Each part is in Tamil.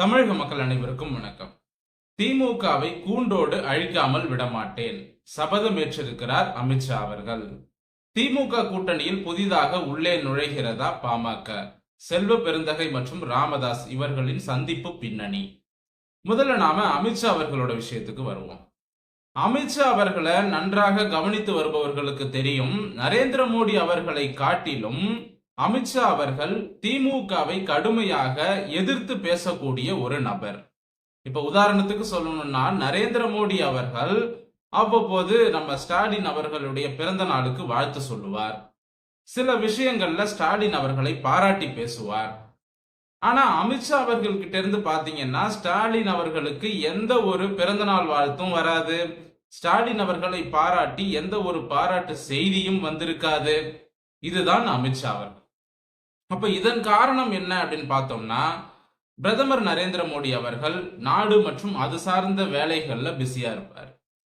தமிழக மக்கள் அனைவருக்கும் வணக்கம். திமுகவை கூண்டோடு அழிக்காமல் விடமாட்டேன். சபதம் ஏற்றிருக்கிறார் அமித்ஷா அவர்கள். திமுக கூட்டணியில் புதிதாக உள்ளே நுழைகிறதா பாமக? செல்வ பெருந்தகை மற்றும் ராமதாஸ் இவர்களின் சந்திப்பு பின்னணி. முதல்ல நாம அமித்ஷா அவர்களோட விஷயத்துக்கு வருவோம். அமித்ஷா அவர்களை நன்றாக கவனித்து வருபவர்களுக்கு தெரியும். நரேந்திர மோடி அவர்களை காட்டிலும் அமித்ஷா அவர்கள் திமுகவை கடுமையாக எதிர்த்து பேசக்கூடிய ஒரு நபர். இப்ப உதாரணத்துக்கு சொல்லணும்னா நரேந்திர மோடி அவர்கள் அவ்வப்போது நம்ம ஸ்டாலின் அவர்களுடைய பிறந்த நாளுக்கு வாழ்த்து சொல்லுவார். சில விஷயங்கள்ல ஸ்டாலின் அவர்களை பாராட்டி பேசுவார். ஆனா அமித்ஷா அவர்கள் கிட்ட இருந்து பாத்தீங்கன்னா ஸ்டாலின் அவர்களுக்கு எந்த ஒரு பிறந்தநாள் வாழ்த்தும் வராது. ஸ்டாலின் அவர்களை பாராட்டி எந்த ஒரு பாராட்டு செய்தியும் வந்திருக்காது. இதுதான் அமித்ஷா அவர்கள். அப்ப இதன் காரணம் என்ன அப்படின்னு பார்த்தோம்னா பிரதமர் நரேந்திர மோடி அவர்கள் நாடு மற்றும் அது சார்ந்த வேலைகள்ல பிஸியா இருப்பார்.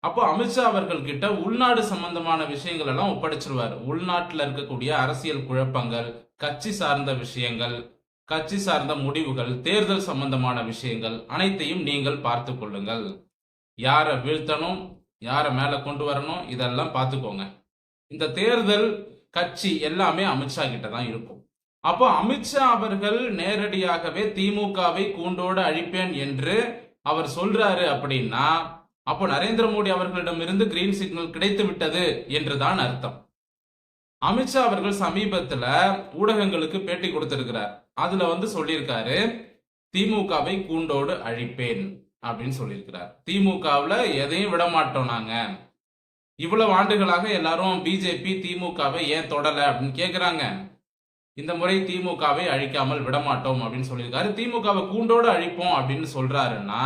அப்போ அமித்ஷா அவர்கள் கிட்ட உள்நாடு சம்பந்தமான விஷயங்கள் எல்லாம் ஒப்படைச்சிருவார். உள்நாட்டில் இருக்கக்கூடிய அரசியல் குழப்பங்கள் கட்சி சார்ந்த விஷயங்கள் கட்சி சார்ந்த முடிவுகள் தேர்தல் சம்பந்தமான விஷயங்கள் அனைத்தையும் நீங்கள் பார்த்து கொள்ளுங்கள். யாரை வீழ்த்தணும் யாரை மேல கொண்டு வரணும் இதெல்லாம் பார்த்துக்கோங்க. இந்த தேர்தல் கட்சி எல்லாமே அமித்ஷா கிட்ட தான் இருக்கும். அப்போ அமித்ஷா அவர்கள் நேரடியாகவே திமுகவை கூண்டோடு அழிப்பேன் என்று அவர் சொல்றாரு அப்படின்னா அப்போ நரேந்திர மோடி அவர்களிடமிருந்து கிரீன் சிக்னல் கிடைத்து விட்டது என்றுதான் அர்த்தம். அமித்ஷா அவர்கள் சமீபத்துல ஊடகங்களுக்கு பேட்டி கொடுத்திருக்கிறார். அதுல வந்து சொல்லியிருக்காரு திமுகவை கூண்டோடு அழிப்பேன் அப்படின்னு சொல்லியிருக்கிறார். திமுகவில் எதையும் விட மாட்டோம் நாங்க. இவ்வளவு ஆண்டுகளாக எல்லாரும் பிஜேபி திமுகவை ஏன் தொடல அப்படின்னு கேட்குறாங்க இந்த முறை திமுகவை அழிக்காமல் விடமாட்டோம் அப்படின்னு சொல்லியிருக்காரு. திமுகவை கூண்டோடு அழிப்போம் அப்படின்னு சொல்றாருன்னா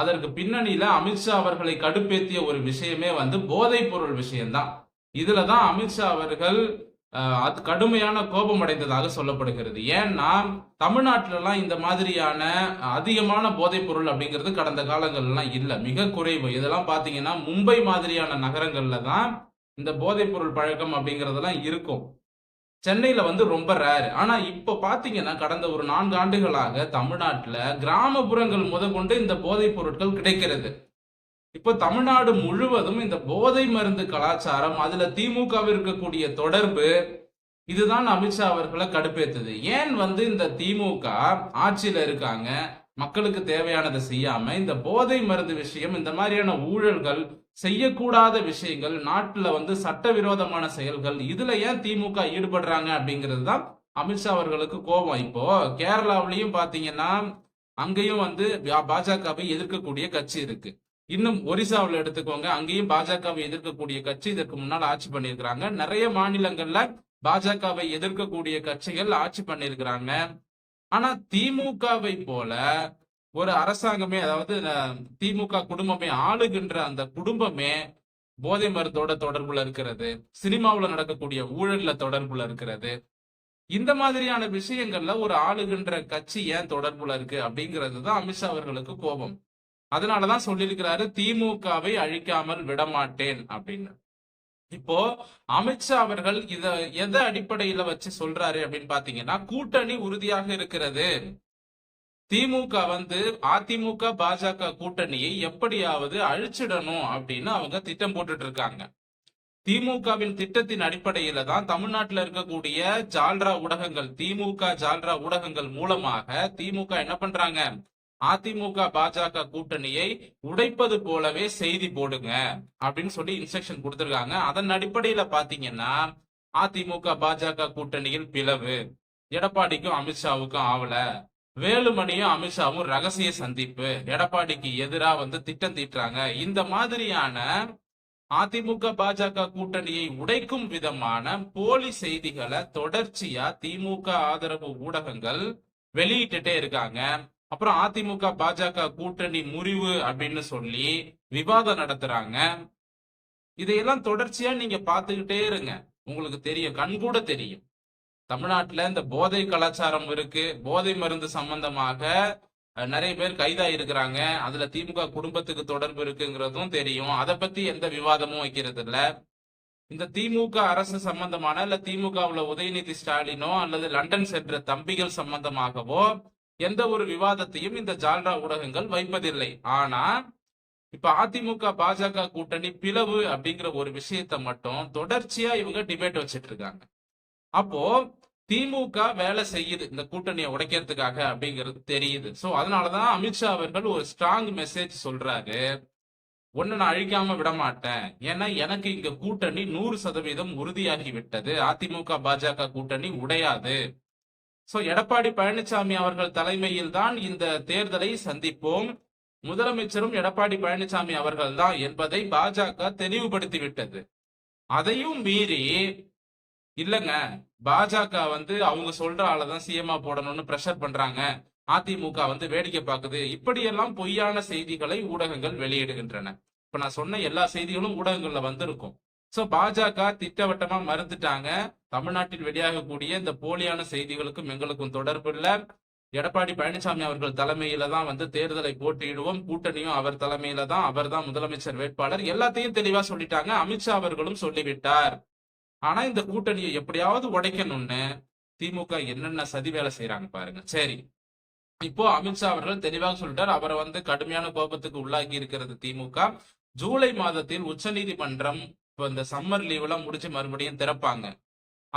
அதற்கு பின்னணியில அமித்ஷா அவர்களை கடுப்பேத்திய ஒரு விஷயமே வந்து போதைப் பொருள் விஷயம்தான். இதுல தான் அமித்ஷா அவர்கள் அது கடுமையான கோபம் அடைந்ததாக சொல்லப்படுகிறது. ஏன்னா தமிழ்நாட்டிலலாம் இந்த மாதிரியான அதிகமான போதைப் பொருள் அப்படிங்கிறது கடந்த காலங்கள்லாம் இல்லை. மிக குறைவு. இதெல்லாம் பார்த்தீங்கன்னா மும்பை மாதிரியான நகரங்கள்ல தான் இந்த போதைப் பொருள் பழக்கம் அப்படிங்கிறதெல்லாம் இருக்கும். சென்னையில் வந்து ரொம்ப ரேர் ஆனால் இப்போ பார்த்தீங்கன்னா கடந்த ஒரு நான்கு ஆண்டுகளாக தமிழ்நாட்டில் கிராமப்புறங்கள் முதற்கொண்டு இந்த போதைப் பொருட்கள் கிடைக்கிறது. இப்போ தமிழ்நாடு முழுவதும் இந்த போதை மருந்து கலாச்சாரம் அதில் திமுகவில் இருக்கக்கூடிய தொடர்பு இதுதான் அமித்ஷா அவர்களை கடுப்பேற்றது ஏன் வந்து இந்த திமுக ஆட்சியில் இருக்காங்க? மக்களுக்கு தேவையானதை செய்யாம இந்த போதை மருந்து விஷயம் இந்த மாதிரியான ஊழல்கள் செய்யக்கூடாத விஷயங்கள் நாட்டுல வந்து சட்டவிரோதமான செயல்கள் இதுல ஏன் திமுக ஈடுபடுறாங்க அப்படிங்கிறது தான் அமித்ஷா அவர்களுக்கு கோபம். இப்போ கேரளாவிலையும் பாத்தீங்கன்னா அங்கேயும் வந்து பாஜகவை எதிர்க்கக்கூடிய கட்சி இருக்கு. இன்னும் ஒரிசாவில் எடுத்துக்கோங்க அங்கேயும் பாஜகவை எதிர்க்கக்கூடிய கட்சி இதற்கு முன்னால் ஆட்சி பண்ணியிருக்கிறாங்க. நிறைய மாநிலங்கள்ல பாஜகவை எதிர்க்கக்கூடிய கட்சிகள் ஆட்சி பண்ணியிருக்கிறாங்க. ஆனா திமுகவை போல ஒரு அரசாங்கமே அதாவது திமுக குடும்பமே ஆளுகின்ற அந்த குடும்பமே போதை மருந்தோட தொடர்புல இருக்கிறது. சினிமாவுல நடக்கக்கூடிய ஊழல்ல தொடர்புல இருக்கிறது. இந்த மாதிரியான விஷயங்கள்ல ஒரு ஆளுகின்ற கட்சி ஏன் தொடர்புல இருக்கு அப்படிங்கிறது தான் அமித்ஷா அவர்களுக்கு கோபம். அதனாலதான் சொல்லியிருக்கிறாரு திமுகவை அழிக்காமல் விடமாட்டேன் அப்படின்னு. இப்போ அமித்ஷா அவர்கள் இத எதை அடிப்படையில வச்சு சொல்றாரு அப்படின்னு பாத்தீங்கன்னா கூட்டணி உறுதியாக இருக்கிறது. திமுக வந்து அதிமுக பாஜக கூட்டணியை எப்படியாவது அழிச்சிடணும் அப்படின்னு அவங்க திட்டம் போட்டுட்டு இருக்காங்க திமுகவின் திட்டத்தின் அடிப்படையில தான் தமிழ்நாட்டில் இருக்கக்கூடிய ஜால்ரா ஊடகங்கள் திமுக ஜால்ரா ஊடகங்கள் மூலமாக திமுக என்ன பண்றாங்க? அதிமுக பாஜக கூட்டணியை உடைப்பது போலவே செய்தி போடுங்க அப்படின்னு சொல்லி இன்ஸ்ட்ரக்ஷன் கொடுத்திருக்காங்க. அதன் அடிப்படையில பாத்தீங்கன்னா அதிமுக பாஜக கூட்டணியில் பிளவு. எடப்பாடிக்கும் அமித்ஷாவுக்கும் ஆவல. வேலுமணியும் அமித்ஷாவும் ரகசிய சந்திப்பு. எடப்பாடிக்கு எதிரா வந்து திட்டம் தீட்டுறாங்க. இந்த மாதிரியான அதிமுக பாஜக கூட்டணியை உடைக்கும் விதமான போலி செய்திகளை தொடர்ச்சியா திமுக ஆதரவு ஊடகங்கள் வெளியிட்டுட்டே இருக்காங்க. அப்புறம் அதிமுக பாஜக கூட்டணி முறிவு அப்படின்னு சொல்லி விவாதம் நடத்துறாங்க. இதையெல்லாம் தொடர்ச்சியா நீங்க பாத்துக்கிட்டே இருங்க. உங்களுக்கு தெரியும் கண்கூட தெரியும். தமிழ்நாட்டுல இந்த போதை கலாச்சாரம் இருக்கு. போதை மருந்து சம்பந்தமாக நிறைய பேர் கைதா இருக்கிறாங்க அதுல திமுக குடும்பத்துக்கு தொடர்பு இருக்குங்கிறதும் தெரியும். அதை பத்தி எந்த விவாதமும் வைக்கிறது இல்ல இந்த திமுக அரசு சம்பந்தமான இல்ல திமுகவுல உதயநிதி ஸ்டாலினோ அல்லது லண்டன் சென்ற தம்பிகள் சம்பந்தமாகவோ எந்த ஒரு விவாதத்தையும் இந்த ஜால்ரா ஊடகங்கள் வைப்பதில்லை. ஆனா இப்ப அதிமுக பாஜக கூட்டணி பிளவு அப்படிங்கிற ஒரு விஷயத்த மட்டும் தொடர்ச்சியா இவங்க டிபேட் வச்சிட்டு இருக்காங்க. அப்போ திமுக வேலை செய்யுது இந்த கூட்டணியை உடைக்கிறதுக்காக அப்படிங்கிறது தெரியுது. சோ அதனாலதான் அமித்ஷா அவர்கள் ஒரு ஸ்ட்ராங் மெசேஜ் சொல்றாரு. ஒன்னு நான் அழிக்காம விட மாட்டேன் ஏன்னா எனக்கு இங்க கூட்டணி நூறு சதவீதம் உறுதியாகி விட்டது அதிமுக பாஜக கூட்டணி உடையாது. சோ எடப்பாடி பழனிசாமி அவர்கள் தலைமையில் தான் இந்த தேர்தலை சந்திப்போம். முதலமைச்சரும் எடப்பாடி பழனிசாமி அவர்கள் தான் என்பதை பாஜக தெளிவுபடுத்தி விட்டது அதையும் மீறி இல்லங்க பாஜக வந்து அவங்க சொல்ற ஆளதான் சிஎம்ஆ போடணும்னு பிரஷர் பண்றாங்க. அதிமுக வந்து வேடிக்கை பார்க்குது. இப்படியெல்லாம் பொய்யான செய்திகளை ஊடகங்கள் வெளியிடுகின்றன. இப்ப நான் சொன்ன எல்லா செய்திகளும் ஊடகங்கள்ல வந்திருக்கும். சோ பாஜக திட்டவட்டமா மறுத்துட்டாங்க தமிழ்நாட்டில் வெளியாகக்கூடிய இந்த போலியான செய்திகளுக்கும் எங்களுக்கும் தொடர்பு இல்ல. எடப்பாடி பழனிசாமி அவர்கள் தலைமையில தான் வந்து தேர்தலை போட்டியிடுவோம். கூட்டணியும் அவர் தலைமையில தான். அவர் தான் முதலமைச்சர் வேட்பாளர். எல்லாத்தையும் தெளிவா சொல்லிட்டாங்க. அமித்ஷா அவர்களும் சொல்லிவிட்டார். ஆனா இந்த கூட்டணியை எப்படியாவது உடைக்கணும்னு திமுக என்னென்ன சதி வேலை செய்யறாங்க பாருங்க. சரி. இப்போ அமித்ஷா அவர்கள் தெளிவாக சொல்லிட்டார். அவரை வந்து கடுமையான கோபத்துக்கு உள்ளாகி இருக்கிறது திமுக. ஜூலை மாதத்தில் உச்சநீதிமன்றம் இப்போ இந்த சம்மர் லீவ் எல்லாம் முடிச்சு மறுபடியும் திறப்பாங்க.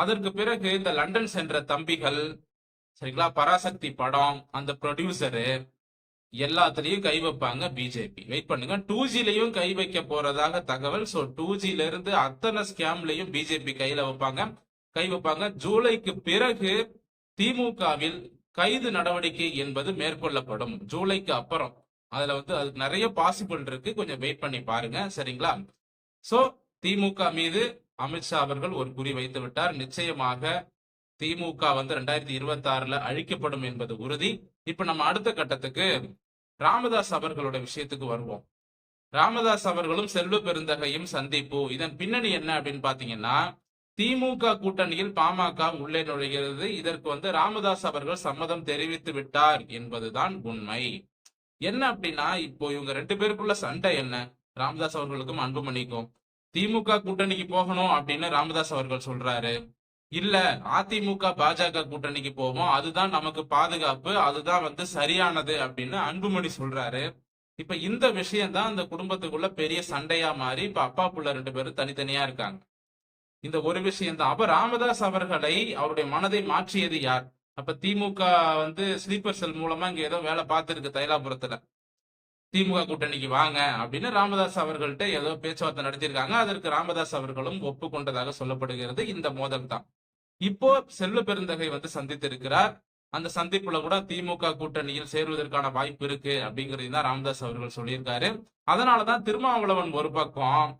அதற்கு பிறகு இந்த லண்டன் சென்ற தம்பிகள் சரிங்களா பராசக்தி படம் அந்த ப்ரொடியூசரு எல்லாத்துலயும் கை வைப்பாங்க பிஜேபி வெயிட் பண்ணுங்க. டூ ஜிலையும் கை வைக்க போறதாக தகவல். ஸோ டூ ஜில இருந்து அத்தனை ஸ்கேம்லையும் பிஜேபி கையில வைப்பாங்க. கை வைப்பாங்க. ஜூலைக்கு பிறகு திமுகவில் கைது நடவடிக்கை என்பது மேற்கொள்ளப்படும். ஜூலைக்கு அப்புறம். அதுல வந்து அதுக்கு நிறைய பாசிபிள் இருக்கு. கொஞ்சம் வெயிட் பண்ணி பாருங்க. சரிங்களா? சோ திமுக மீது அமித்ஷா அவர்கள் ஒரு குறி வைத்து விட்டார். நிச்சயமாக திமுக வந்து ரெண்டாயிரத்தி இருபத்தி ஆறுல அழிக்கப்படும் என்பது உறுதி. இப்ப நம்ம அடுத்த கட்டத்துக்கு ராமதாஸ் அவர்களோட விஷயத்துக்கு வருவோம். ராமதாஸ் அவர்களும் செல்வ பெருந்தகையும் சந்திப்பு. இதன் பின்னணி என்ன அப்படின்னு பாத்தீங்கன்னா திமுக கூட்டணியில் பாமக உள்ளே நுழைகிறது. இதற்கு வந்து ராமதாஸ் அவர்கள் சம்மதம் தெரிவித்து விட்டார் என்பதுதான் உண்மை. என்ன அப்படின்னா இப்போ இவங்க ரெண்டு பேருக்குள்ள சண்டை என்ன? ராமதாஸ் அவர்களுக்கும் அன்புமணிக்கும். திமுக கூட்டணிக்கு போகணும் அப்படின்னு ராமதாஸ் அவர்கள் சொல்றாரு. இல்ல அதிமுக பாஜக கூட்டணிக்கு போவோம். அதுதான் நமக்கு பாதுகாப்பு. அதுதான் வந்து சரியானது அப்படின்னு அன்புமணி சொல்றாரு. இப்ப இந்த விஷயம் தான் அந்த குடும்பத்துக்குள்ள பெரிய சண்டையா மாறி இப்ப அப்பா புள்ள ரெண்டு பேரும் தனித்தனியா இருக்காங்க. இந்த ஒரு விஷயம் தான் அப்ப ராமதாஸ் அவர்களை அவருடைய மனதை மாற்றியது யார்? அப்ப திமுக வந்து ஸ்லீப்பர் செல் மூலமா இங்க ஏதோ வேலை பார்த்திருக்கு தைலாபுரத்துல. திமுக கூட்டணிக்கு வாங்க அப்படின்னு ராமதாஸ் அவர்கள்ட்ட ஏதோ பேச்சுவார்த்தை நடத்தியிருக்காங்க. அதற்கு ராமதாஸ் அவர்களும் ஒப்புக்கொண்டதாக சொல்லப்படுகிறது. இந்த மோதல் தான். இப்போ செல்வ பெருந்தகை வந்து சந்தித்திருக்கிறார். அந்த சந்திப்புல கூட திமுக கூட்டணியில் சேருவதற்கான வாய்ப்பு இருக்கு அப்படிங்கறதையும் தான் ராமதாஸ் அவர்கள் சொல்லியிருக்காரு. அதனாலதான் திருமாவளவன் ஒரு பக்கம்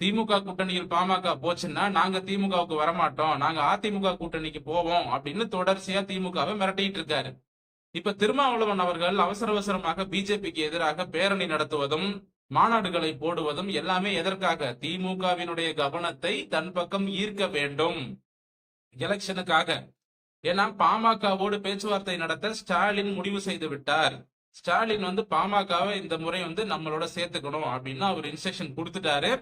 திமுக கூட்டணியில் பாமக போச்சுன்னா நாங்க திமுகவுக்கு வரமாட்டோம் நாங்க அதிமுக கூட்டணிக்கு போவோம் அப்படின்னு தொடர்ச்சியா திமுகவை மிரட்டிட்டு இருக்காரு. இப்ப திருமாவளவன் அவர்கள் அவசர அவசரமாக பிஜேபிக்கு எதிராக பேரணி நடத்துவதும் மாநாடுகளை போடுவதும் எல்லாமே எதற்காக? திமுகவினுடைய கவனத்தை தன் பக்கம் ஈர்க்க வேண்டும். எலெக்ஷனுக்காக. ஏன்னா பாமகவோடு பேச்சுவார்த்தை நடத்த ஸ்டாலின் முடிவு செய்து விட்டார். ஸ்டாலின் வந்து பாமகவை இந்த முறை வந்து நம்மளோட சேர்த்துக்கணும் அப்படின்னு அவர் இன்ஸ்ட்ரக்ஷன் கொடுத்துட்டாரு.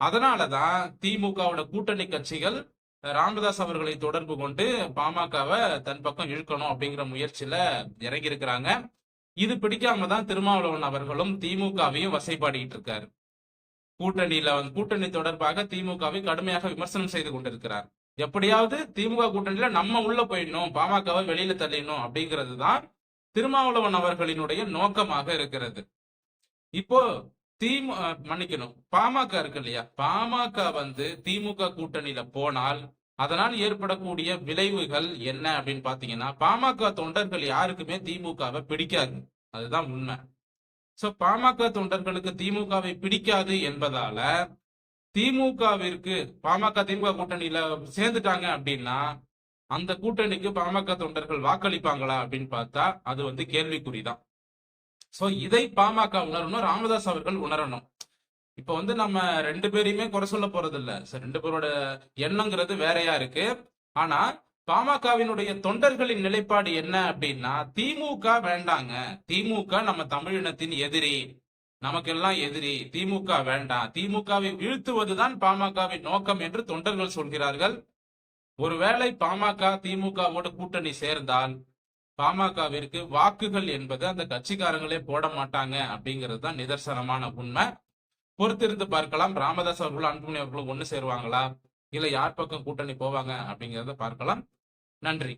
அதனாலதான் திமுகவோட கூட்டணி கட்சிகள் ராமதாஸ் அவர்களை தொடர்பு கொண்டு பாமகவை தன் பக்கம் இழுக்கணும் அப்படிங்கிற முயற்சியில இறங்கி இருக்கிறாங்க இது பிடிக்காம தான் திருமாவளவன் அவர்களும் திமுகவையும் வசைப்பாடிட்டு இருக்காரு. கூட்டணியில வந்து கூட்டணி தொடர்பாக திமுகவை கடுமையாக விமர்சனம் செய்து கொண்டிருக்கிறார். எப்படியாவது திமுக கூட்டணியில நம்ம உள்ள போயிடணும் பாமகவை வெளியில தள்ளிடணும் அப்படிங்கிறது தான் திருமாவளவன் அவர்களினுடைய நோக்கமாக இருக்கிறது. இப்போ திமு மன்னிக்கணும். பாமக இருக்கு இல்லையா? பாமக வந்து திமுக கூட்டணியில போனால் அதனால் ஏற்படக்கூடிய விளைவுகள் என்ன அப்படின்னு பாத்தீங்கன்னா பாமக தொண்டர்கள் யாருக்குமே திமுகவை பிடிக்காது. அதுதான் உண்மை. சோ பாமக தொண்டர்களுக்கு திமுகவை பிடிக்காது என்பதால திமுகவிற்கு பாமக திமுக கூட்டணியில சேர்ந்துட்டாங்க அப்படின்னா அந்த கூட்டணிக்கு பாமக தொண்டர்கள் வாக்களிப்பாங்களா அப்படின்னு பார்த்தா அது வந்து கேள்விக்குறிதான் சோ இதை பாமக உணரணும் ராமதாஸ் அவர்கள் உணரணும். இப்ப வந்து நம்ம ரெண்டு பேரையுமே குறை சொல்ல போறது இல்ல ரெண்டு பேரோட எண்ணங்கிறது வேறையா இருக்கு. ஆனா பாமகவினுடைய தொண்டர்களின் நிலைப்பாடு என்ன அப்படின்னா திமுக வேண்டாங்க. திமுக நம்ம தமிழினத்தின் எதிரி. நமக்கெல்லாம் எதிரி. திமுக வேண்டாம். திமுகவை வீழ்த்துவதுதான் பாமகவின் நோக்கம் என்று தொண்டர்கள் சொல்கிறார்கள். ஒருவேளை பாமக திமுகவோடு கூட்டணி சேர்ந்தால் பாமகவிற்கு வாக்குகள் என்பது அந்த கட்சிக்காரங்களே போட மாட்டாங்க அப்படிங்கிறது தான் நிதர்சனமான உண்மை. பொறுத்திருந்து பார்க்கலாம். ராமதாஸ் அவர்களும் அன்புமணி அவர்களும் ஒன்று சேருவாங்களா? இல்ல யார் பக்கம் கூட்டணி போவாங்க அப்படிங்கிறத பார்க்கலாம். நன்றி.